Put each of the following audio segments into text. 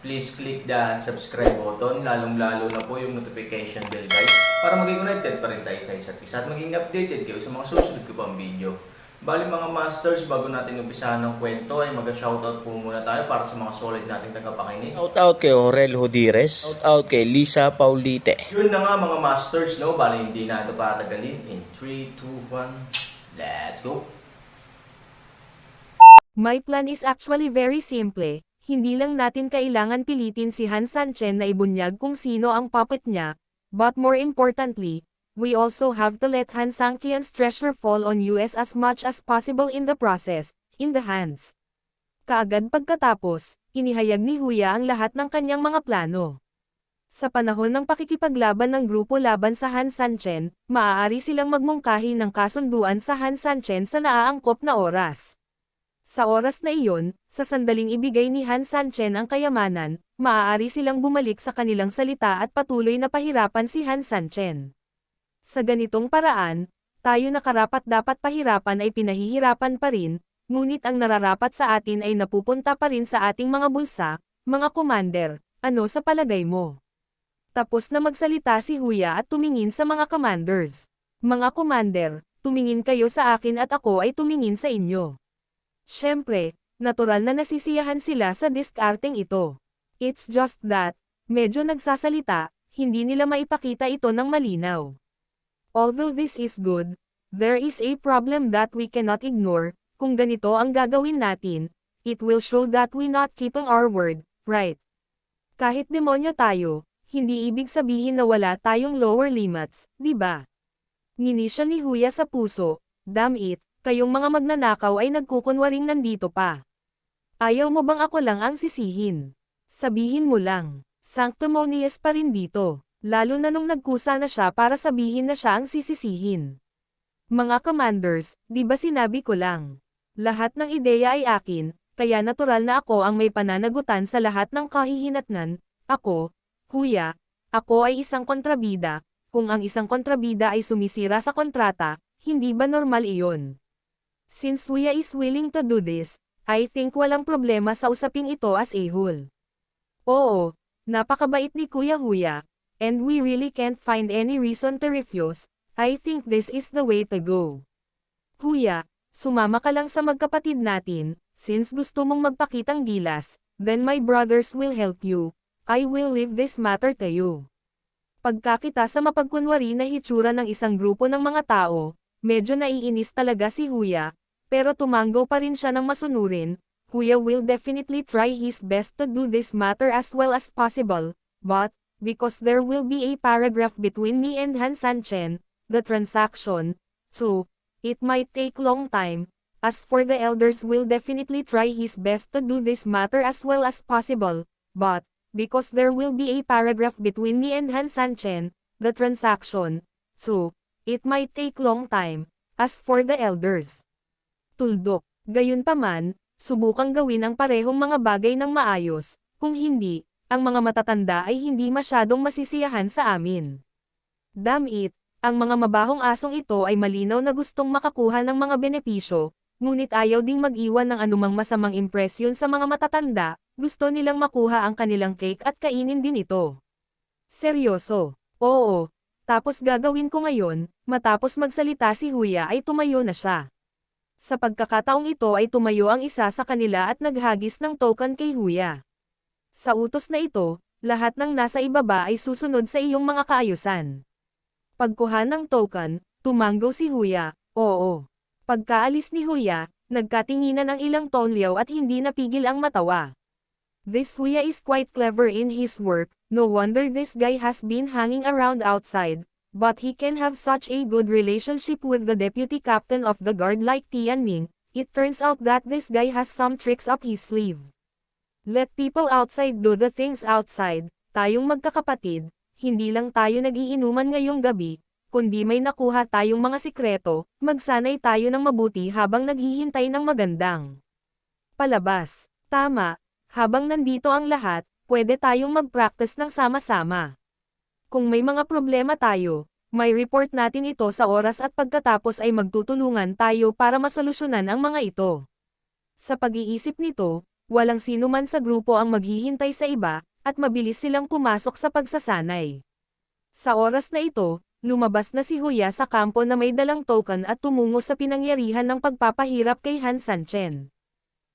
please click the subscribe button, lalong-lalo na po yung notification bell guys, para maging connected pa rin tayo sa isa't isa at maging updated kayo sa mga susunod ko pang video. Bali mga masters, bago natin umpisahan ng kwento ay mag-shoutout po muna tayo para sa mga solid nating tagapakinig. Shout out kay Orel Hodires. Shout out kay Lisa Paulite. Yun na nga mga masters, no? Bali hindi na ito patagalin. In 3, 2, 1, let's go! My plan is actually very simple. Hindi lang natin kailangan pilitin si Han Sanchen na ibunyag kung sino ang puppet niya, but more importantly, we also have to let Han Sankian's treasure fall on US as much as possible in the process, in the hands. Kaagad pagkatapos, inihayag ni Huya ang lahat ng kanyang mga plano. Sa panahon ng pakikipaglaban ng grupo laban sa Han Sanchen, maaari silang magmungkahi ng kasunduan sa Han Sanchen sa naaangkop na oras. Sa oras na iyon, sa sandaling ibigay ni Han Sanchen ang kayamanan, maaari silang bumalik sa kanilang salita at patuloy na pahirapan si Han Sanchen. Sa ganitong paraan, tayo na karapat dapat pahirapan ay pinahihirapan pa rin, ngunit ang nararapat sa atin ay napupunta pa rin sa ating mga bulsa, mga commander, ano sa palagay mo? Tapos na magsalita si Huya at tumingin sa mga commanders. Mga commander, tumingin kayo sa akin at ako ay tumingin sa inyo. Siyempre, natural na nasisiyahan sila sa diskarteng ito. It's just that, medyo nagsasalita, hindi nila maipakita ito ng malinaw. Although this is good, there is a problem that we cannot ignore, kung ganito ang gagawin natin, it will show that we not keeping our word, right? Kahit demonyo tayo, hindi ibig sabihin na wala tayong lower limits, di ba? Ngini siya ni Huya sa puso, damn it, kayong mga magnanakaw ay nagkukunwaring nandito pa. Ayaw mo bang ako lang ang sisihin? Sabihin mo lang, sanctimonious pa rin dito, lalo na nung nagkusa na siya para sabihin na siya ang sisisihin. Mga commanders, di ba sinabi ko lang? Lahat ng ideya ay akin, kaya natural na ako ang may pananagutan sa lahat ng kahihinatnan, ako, kuya, ako ay isang kontrabida, kung ang isang kontrabida ay sumisira sa kontrata, hindi ba normal iyon? Since Huya is willing to do this, I think walang problema sa usaping ito as a whole. Oo, napakabait ni Kuya Huya, and we really can't find any reason to refuse, I think this is the way to go. Kuya, sumama ka lang sa magkapatid natin, since gusto mong magpakitang gilas, then my brothers will help you, I will leave this matter to you. Pagkakita sa mapagkunwari na hitsura ng isang grupo ng mga tao, medyo naiinis talaga si Huya, pero tumanggo pa rin siya ng masunurin, Kuya will definitely try his best to do this matter as well as possible, but, because there will be a paragraph between me and Han Sanchen, the transaction, so, it might take long time, as for the elders will definitely try his best to do this matter as well as possible, but, because there will be a paragraph between me and Han Sanchen, the transaction, so, it might take long time, as for the elders. Tuldok, gayunpaman, subukang gawin ang parehong mga bagay ng maayos, kung hindi, ang mga matatanda ay hindi masyadong masisiyahan sa amin. Damn it, ang mga mabahong asong ito ay malinaw na gustong makakuha ng mga benepisyo, ngunit ayaw ding mag-iwan ng anumang masamang impresyon sa mga matatanda, gusto nilang makuha ang kanilang cake at kainin din ito. Seryoso, oo, tapos gagawin ko ngayon, matapos magsalita si Huya ay tumayo na siya. Sa pagkakataong ito ay tumayo ang isa sa kanila at naghagis ng token kay Huya. Sa utos na ito, lahat ng nasa ibaba ay susunod sa iyong mga kaayusan. Pagkuha ng token, tumanggo si Huya, oo. Pagkaalis ni Huya, nagkatinginan ang ilang tonlyaw at hindi napigil ang matawa. This Huya is quite clever in his work, no wonder this guy has been hanging around outside, but he can have such a good relationship with the deputy captain of the guard like Tianming, it turns out that this guy has some tricks up his sleeve. Let people outside do the things outside, tayong magkakapatid, hindi lang tayo nagiinuman ngayong gabi, kundi may nakuha tayong mga sikreto, magsanay tayo ng mabuti habang naghihintay ng magandang palabas. Tama, habang nandito ang lahat, pwede tayong mag-practice ng sama-sama. Kung may mga problema tayo, may report natin ito sa oras at pagkatapos ay magtutulungan tayo para masolusyonan ang mga ito. Sa pag-iisip nito, walang sino man sa grupo ang maghihintay sa iba, at mabilis silang pumasok sa pagsasanay. Sa oras na ito, lumabas na si Huya sa kampo na may dalang token at tumungo sa pinangyarihan ng pagpapahirap kay Han Sanchen.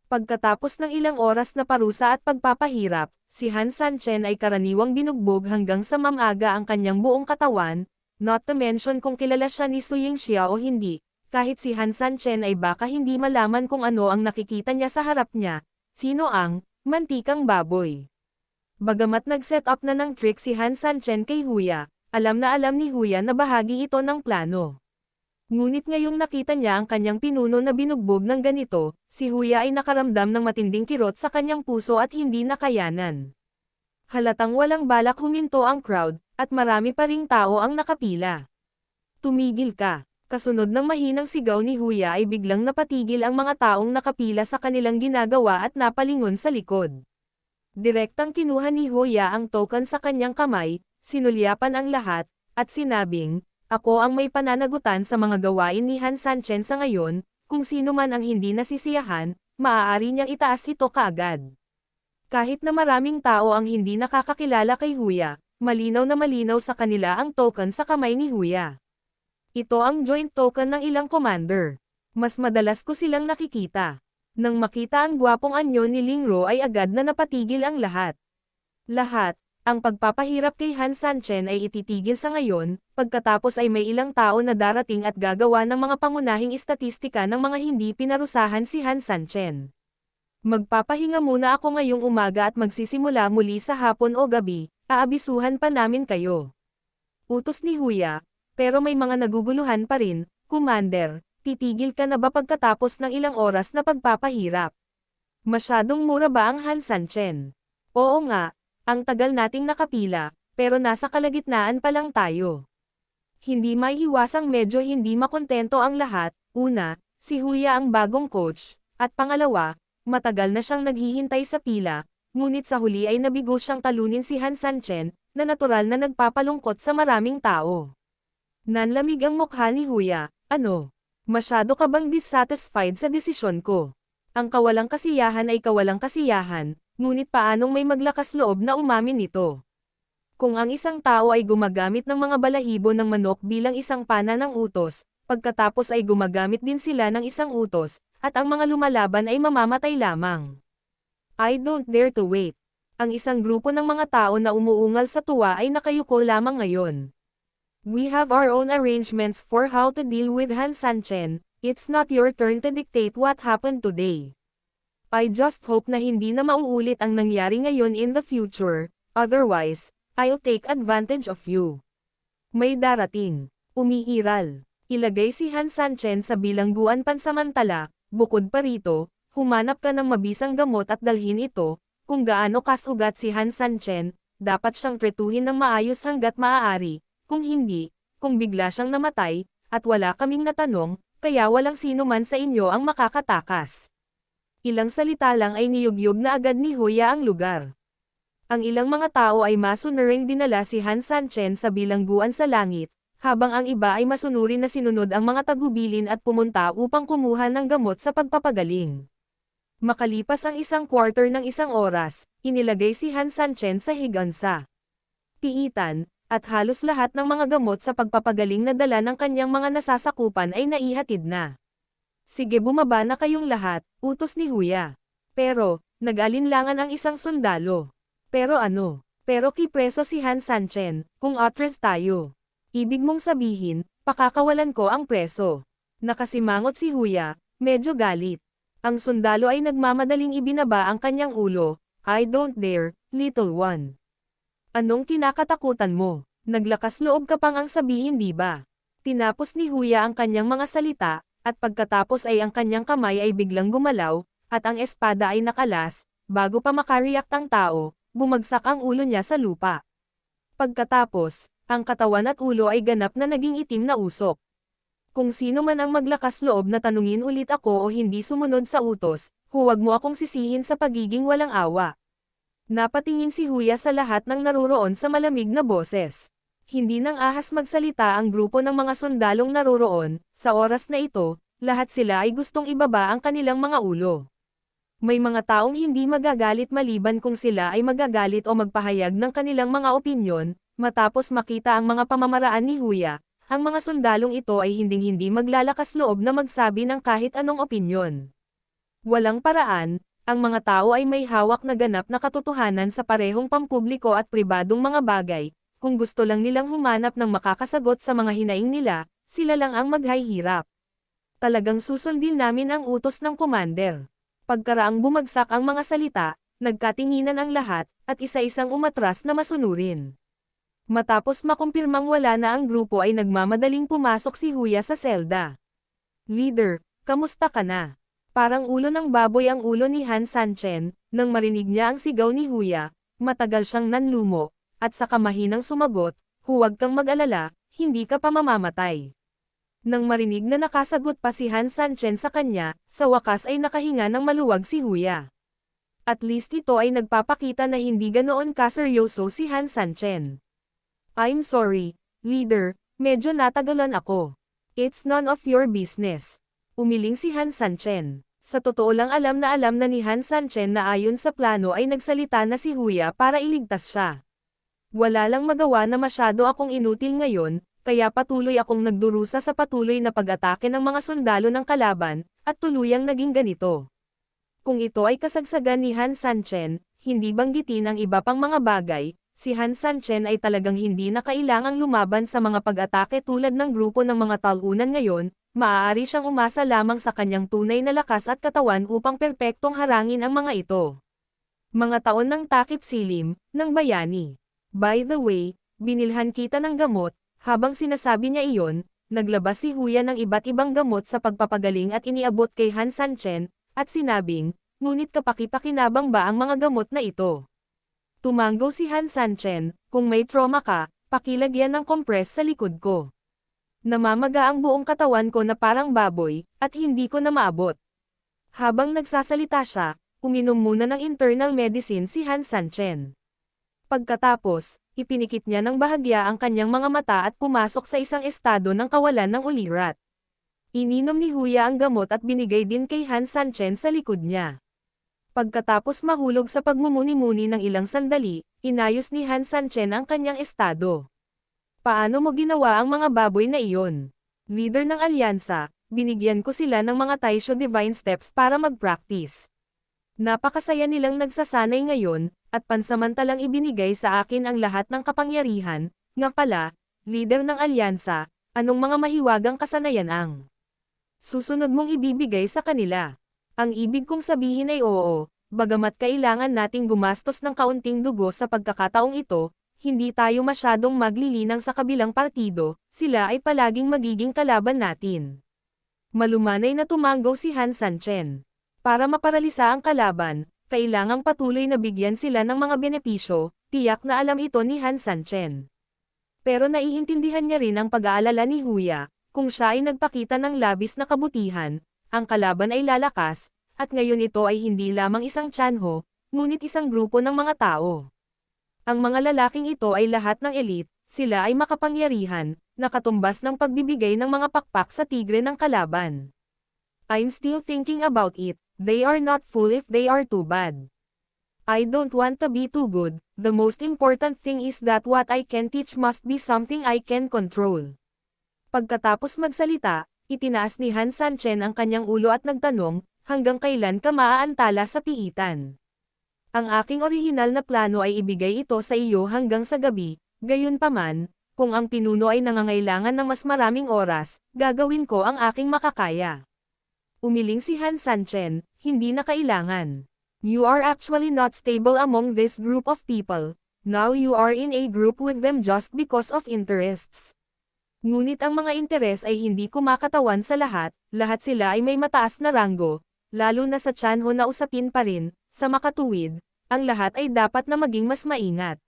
Pagkatapos ng ilang oras na parusa at pagpapahirap, si Han Sanchen ay karaniwang binugbog hanggang sa mamaga ang kanyang buong katawan, not to mention kung kilala siya ni Su Yingxia o hindi, kahit si Han Sanchen ay baka hindi malaman kung ano ang nakikita niya sa harap niya, sino ang, mantikang baboy. Bagamat nag-set up na ng trick si Han Sanchen kay Huya, alam na alam ni Huya na bahagi ito ng plano. Ngunit ngayong nakita niya ang kanyang pinuno na binugbog ng ganito, si Huya ay nakaramdam ng matinding kirot sa kanyang puso at hindi nakayanan. Halatang walang balak huminto ang crowd, at marami pa ring tao ang nakapila. Tumigil ka. Kasunod ng mahinang sigaw ni Huya ay biglang napatigil ang mga taong nakapila sa kanilang ginagawa at napalingon sa likod. Direktang kinuha ni Huya ang token sa kanyang kamay, sinulyapan ang lahat, at sinabing, ako ang may pananagutan sa mga gawain ni Han Sanchen sa ngayon, kung sino man ang hindi nasisiyahan, maaari niyang itaas ito kaagad. Kahit na maraming tao ang hindi nakakakilala kay Huya, malinaw na malinaw sa kanila ang token sa kamay ni Huya. Ito ang joint token ng ilang commander. Mas madalas ko silang nakikita. Nang makita ang gwapong anyo ni Lingro ay agad na napatigil ang lahat. Lahat, ang pagpapahirap kay Han Sanchen ay ititigil sa ngayon, pagkatapos ay may ilang tao na darating at gagawa ng mga pangunahing istatistika ng mga hindi pinarusahan si Han Sanchen. Magpapahinga muna ako ngayong umaga at magsisimula muli sa hapon o gabi, aabisuhan pa namin kayo. Utos ni Huya, pero may mga naguguluhan pa rin, Commander, titigil ka na ba pagkatapos ng ilang oras na pagpapahirap? Masyadong mura ba ang Han Sanchen? Oo nga, ang tagal nating nakapila, pero nasa kalagitnaan pa lang tayo. Hindi may iwasang medyo hindi makontento ang lahat, una, si Huya ang bagong coach, at pangalawa, matagal na siyang naghihintay sa pila, ngunit sa huli ay nabigo siyang talunin si Han Sanchen, na natural na nagpapalungkot sa maraming tao. Nanlamig ang mukha ni Huya, ano? Masyado ka bang dissatisfied sa desisyon ko? Ang kawalang kasiyahan ay kawalang kasiyahan, ngunit paanong may maglakas loob na umamin nito? Kung ang isang tao ay gumagamit ng mga balahibo ng manok bilang isang pana ng utos, pagkatapos ay gumagamit din sila ng isang utos, at ang mga lumalaban ay mamamatay lamang. I don't dare to wait. Ang isang grupo ng mga tao na umuungal sa tuwa ay nakayuko lamang ngayon. We have our own arrangements for how to deal with Han Sanchen, it's not your turn to dictate what happened today. I just hope na hindi na mauulit ang nangyari ngayon in the future, otherwise, I'll take advantage of you. May darating. Umiiral. Ilagay si Han Sanchen sa bilangguan pansamantala, bukod pa rito, humanap ka ng mabisang gamot at dalhin ito, kung gaano kasugat si Han Sanchen, dapat siyang tretuhin ng maayos hanggat maaari, kung hindi, kung bigla siyang namatay, at wala kaming natanong, kaya walang sino man sa inyo ang makakatakas. Ilang salita lang ay niyugyog na agad ni Hoya ang lugar. Ang ilang mga tao ay masunuring dinala si Han Sanchen sa bilangguan sa langit, habang ang iba ay masunurin na sinunod ang mga tagubilin at pumunta upang kumuha ng gamot sa pagpapagaling. Makalipas ang isang quarter ng isang oras, inilagay si Han Sanchen sa higansa. Piitan, at halos lahat ng mga gamot sa pagpapagaling na dala ng kanyang mga nasasakupan ay naihatid na. Sige bumaba na kayong lahat, utos ni Huya. Pero, nag-alinlangan ang isang sundalo. Pero ano? Pero kipreso si Han Sanchen, kung otres tayo. Ibig mong sabihin, pakakawalan ko ang preso. Nakasimangot si Huya, medyo galit. Ang sundalo ay nagmamadaling ibinaba ang kanyang ulo, I don't dare, little one. Anong kinakatakutan mo? Naglakas loob ka pang ang sabihin di ba? Tinapos ni Huya ang kanyang mga salita, at pagkatapos ay ang kanyang kamay ay biglang gumalaw, at ang espada ay nakalas, bago pa makariyak ang tao, bumagsak ang ulo niya sa lupa. Pagkatapos, ang katawan at ulo ay ganap na naging itim na usok. Kung sino man ang maglakas loob na tanungin ulit ako o hindi sumunod sa utos, huwag mo akong sisihin sa pagiging walang awa. Napatingin si Huya sa lahat ng naruroon sa malamig na boses. Hindi nang ahas magsalita ang grupo ng mga sundalong naruroon, sa oras na ito, lahat sila ay gustong ibaba ang kanilang mga ulo. May mga taong hindi magagalit maliban kung sila ay magagalit o magpahayag ng kanilang mga opinyon, matapos makita ang mga pamamaraan ni Huya, ang mga sundalong ito ay hinding-hindi maglalakas loob na magsabi ng kahit anong opinyon. Walang paraan, ang mga tao ay may hawak na ganap na katotohanan sa parehong pampubliko at pribadong mga bagay, kung gusto lang nilang humanap ng makakasagot sa mga hinaing nila, sila lang ang maghahirap. Talagang susundin namin ang utos ng commander. Pagkaraang bumagsak ang mga salita, nagkatinginan ang lahat, at isa-isang umatras na masunurin. Matapos makumpirmang wala na ang grupo ay nagmamadaling pumasok si Huya sa selda. Leader, kamusta ka na? Parang ulo ng baboy ang ulo ni Han Sanchen, nang marinig niya ang sigaw ni Huya, matagal siyang nanlumo, at sa kamahinang sumagot, huwag kang mag-alala, hindi ka pa mamamatay. Nang marinig na nakasagot pa si Han Sanchen sa kanya, sa wakas ay nakahinga ng maluwag si Huya. At least ito ay nagpapakita na hindi ganoon kaseryoso si Han Sanchen. I'm sorry, leader, medyo natagalan ako. It's none of your business. Umiling si Han Sanchen. Sa totoo lang alam na alam na ni Han Sanchen na ayon sa plano ay nagsalita na si Huya para iligtas siya. Wala lang magawa na masyado akong inutil ngayon, kaya patuloy akong nagdurusa sa patuloy na pag-atake ng mga sundalo ng kalaban, at tuluyang naging ganito. Kung ito ay kasagsagan ni Han Sanchen, hindi banggitin ang iba pang mga bagay, si Han Sanchen ay talagang hindi na kailangang lumaban sa mga pag-atake tulad ng grupo ng mga talunan ngayon, maaari siyang umasa lamang sa kanyang tunay na lakas at katawan upang perpektong harangin ang mga ito. Mga taon ng takip silim, ng bayani. By the way, binilhan kita ng gamot, habang sinasabi niya iyon, naglabas si Huya ng iba't ibang gamot sa pagpapagaling at iniabot kay Han Sanchen, at sinabing, ngunit kapaki-pakinabang ba ang mga gamot na ito? Tumanggo si Han Sanchen, kung may trauma ka, pakilagyan ng compress sa likod ko. Namamaga ang buong katawan ko na parang baboy, at hindi ko na maabot. Habang nagsasalita siya, uminom muna ng internal medicine si Han Sanchen. Pagkatapos, ipinikit niya ng bahagya ang kanyang mga mata at pumasok sa isang estado ng kawalan ng ulirat. Ininom ni Huya ang gamot at binigay din kay Han Sanchen sa likod niya. Pagkatapos mahulog sa pagmumuni-muni ng ilang sandali, inayos ni Han Sanchen ang kanyang estado. Paano mo ginawa ang mga baboy na iyon? Leader ng alyansa, binigyan ko sila ng mga Taisho Divine Steps para mag-practice. Napakasaya nilang nagsasanay ngayon, at pansamantalang ibinigay sa akin ang lahat ng kapangyarihan, nga pala, leader ng alyansa, anong mga mahiwagang kasanayan ang susunod mong ibibigay sa kanila. Ang ibig kong sabihin ay oo, bagamat kailangan nating gumastos ng kaunting dugo sa pagkakataong ito, hindi tayo masyadong maglilinang sa kabilang partido, sila ay palaging magiging kalaban natin. Malumanay na tumanggo si Han Sanchen. Para maparalisa ang kalaban, kailangang patuloy na bigyan sila ng mga benepisyo, tiyak na alam ito ni Han Sanchen. Pero naiintindihan niya rin ang pag-aalala ni Huya, kung siya ay nagpakita ng labis na kabutihan, ang kalaban ay lalakas, at ngayon ito ay hindi lamang isang tiyanho, ngunit isang grupo ng mga tao. Ang mga lalaking ito ay lahat ng elite, sila ay makapangyarihan, nakatumbas ng pagbibigay ng mga pakpak sa tigre ng kalaban. I'm still thinking about it, they are not fool if they are too bad. I don't want to be too good, the most important thing is that what I can teach must be something I can control. Pagkatapos magsalita, itinaas ni Han Sanchen ang kanyang ulo at nagtanong, hanggang kailan ka maaantala sa piitan? Ang aking orihinal na plano ay ibigay ito sa iyo hanggang sa gabi, gayon paman, kung ang pinuno ay nangangailangan ng mas maraming oras, gagawin ko ang aking makakaya. Umiling si Han Sanchen, hindi na kailangan. You are actually not stable among this group of people, now you are in a group with them just because of interests. Ngunit ang mga interes ay hindi kumakatawan sa lahat, lahat sila ay may mataas na ranggo, lalo na sa Chanho na usapin pa rin, sa makatuwid, ang lahat ay dapat na maging mas maingat.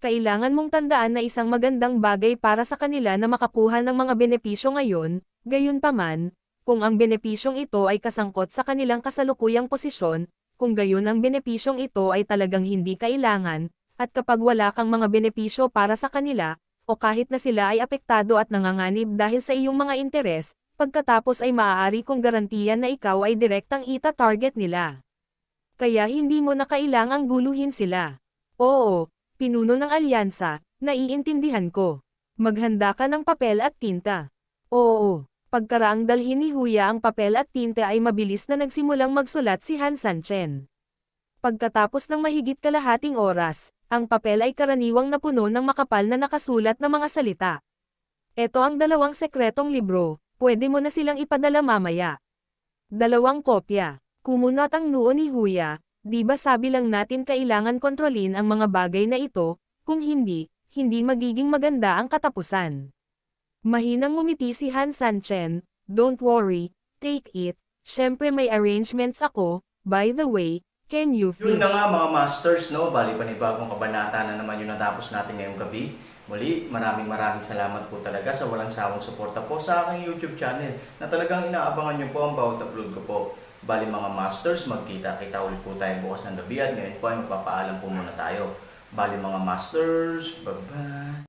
Kailangan mong tandaan na isang magandang bagay para sa kanila na makakuha ng mga benepisyo ngayon, gayunpaman, kung ang benepisyong ito ay kasangkot sa kanilang kasalukuyang posisyon, kung gayon ang benepisyong ito ay talagang hindi kailangan, at kapag wala kang mga benepisyo para sa kanila, o kahit na sila ay apektado at nanganganib dahil sa iyong mga interes, pagkatapos ay maaari kong garantiyan na ikaw ay direktang ita-target nila. Kaya hindi mo na kailangang guluhin sila. Oo, pinuno ng alyansa, naiintindihan ko. Maghanda ka ng papel at tinta. Oo, pagkaraang dalhin ni Huya ang papel at tinta ay mabilis na nagsimulang magsulat si Han Sanchen. Pagkatapos ng mahigit kalahating oras, ang papel ay karaniwang napuno ng makapal na nakasulat na mga salita. Ito ang dalawang sekretong libro, pwede mo na silang ipadala mamaya. Dalawang kopya. Kumunat ang noo ni Huya, di ba sabi lang natin kailangan kontrolin ang mga bagay na ito, kung hindi, hindi magiging maganda ang katapusan. Mahinang ngumiti si Han Sanchen, don't worry, take it, syempre may arrangements ako, by the way, can you Yun fish? na nga mga masters, no? Bali panibagong kabanata na naman yung natapos natin ngayong gabi. Muli, maraming maraming salamat po talaga sa walang sawang suporta po sa aking YouTube channel na talagang inaabangan niyo po ang bawat upload ko po. Bali mga masters, magkita-kita ulit po tayo bukas ng gabi at ngayon po ay magpapaalam po muna tayo. Bali mga masters, bye-bye!